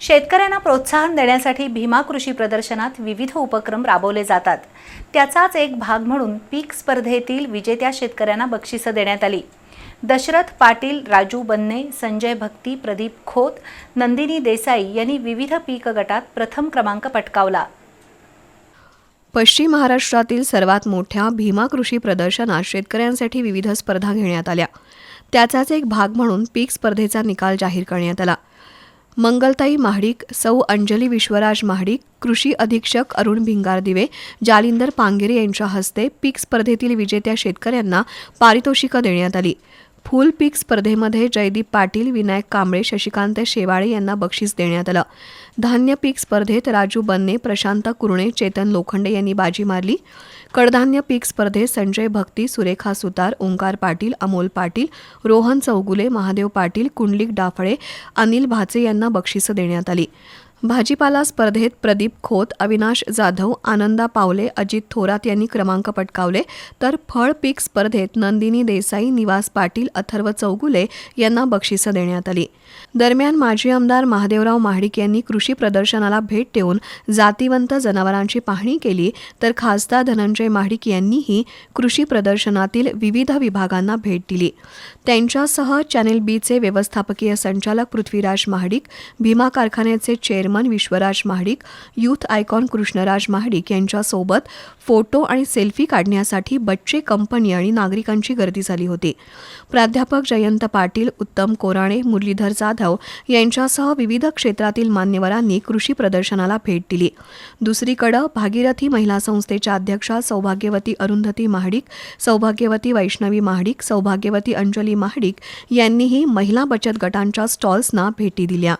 शेतकऱ्यांना प्रोत्साहन देण्यासाठी भीमा कृषी प्रदर्शनात विविध उपक्रम राबवले जातात. त्याचाच एक भाग म्हणून पीक स्पर्धेतील विजेत्या शेतकऱ्यांना बक्षिसं देण्यात आली. दशरथ पाटील राजू बन्ने संजय भक्ती प्रदीप खोत नंदिनी देसाई यांनी विविध पीक गटात प्रथम क्रमांक पटकावला. पश्चिम महाराष्ट्रातील सर्वात मोठ्या भीमा कृषी प्रदर्शनात शेतकऱ्यांसाठी विविध स्पर्धा घेण्यात आल्या. त्याचाच एक भाग म्हणून पीक स्पर्धेचा निकाल जाहीर करण्यात आला. मंगलताई महाडिक सौ अंजली विश्वराज महाडिक कृषी अधीक्षक अरुण भिंगारदिवे जालिंदर पांगेरे यांच्या हस्ते पीक स्पर्धेतील विजेत्या शेतकऱ्यांना पारितोषिकं देण्यात आली. फूल पीक स्पर्धेमध्ये जयदीप पाटील विनायक कांबळे शशिकांत शेवाळे यांना बक्षीस देण्यात आलं. धान्य पीक स्पर्धेत राजू बन्ने प्रशांत कुरणे चेतन लोखंडे यांनी बाजी मारली. कडधान्य पीक स्पर्धेत संजय भक्ती सुरेखा सुतार ओंकार पाटील अमोल पाटील रोहन चौगुले महादेव पाटील कुंडलिक डाफळे अनिल भाचे यांना बक्षिसं देण्यात आली. भाजीपाला स्पर्धेत प्रदीप खोत अविनाश जाधव आनंदा पावले अजित थोरात यांनी क्रमांक पटकावले. तर फळ पीक स्पर्धेत नंदिनी देसाई निवास पाटील अथर्व चौगुले यांना बक्षिसं देण्यात आली. दरम्यान माजी आमदार महादेवराव महाडिक यांनी कृषी प्रदर्शनाला भेट देऊन जातीवंत जनावरांची पाहणी केली. तर खासदार धनंजय महाडिक यांनीही कृषी प्रदर्शनातील विविध विभागांना भेट दिली. त्यांच्यासह चॅनेल बीचे व्यवस्थापकीय संचालक पृथ्वीराज महाडिक भीमा कारखान्याचे chairman Vishwaraj Mahadik youth icon Krishnaraj Mahadik यांच्यासोबत फोटो आणि सेल्फी काढण्यासाठी बच्चे कंपनी आणि नागरिकांची गर्दी झाली होती. प्राध्यापक जयंत पाटील उत्तम कोराणे मुरलीधर जाधव यांच्यासह विविध क्षेत्रातील मान्यवरांनी कृषी प्रदर्शनाला भेट दिली. दुसरीकडे भागीरथी महिला संस्थेच्या अध्यक्षा सौभाग्यवती अरुंधती महाडिक सौभाग्यवती वैष्णवी महाडिक सौभाग्यवती अंजली महाडिक यांनीही महिला बचत गटांच्या स्टॉल्सना भेटी दिल्या.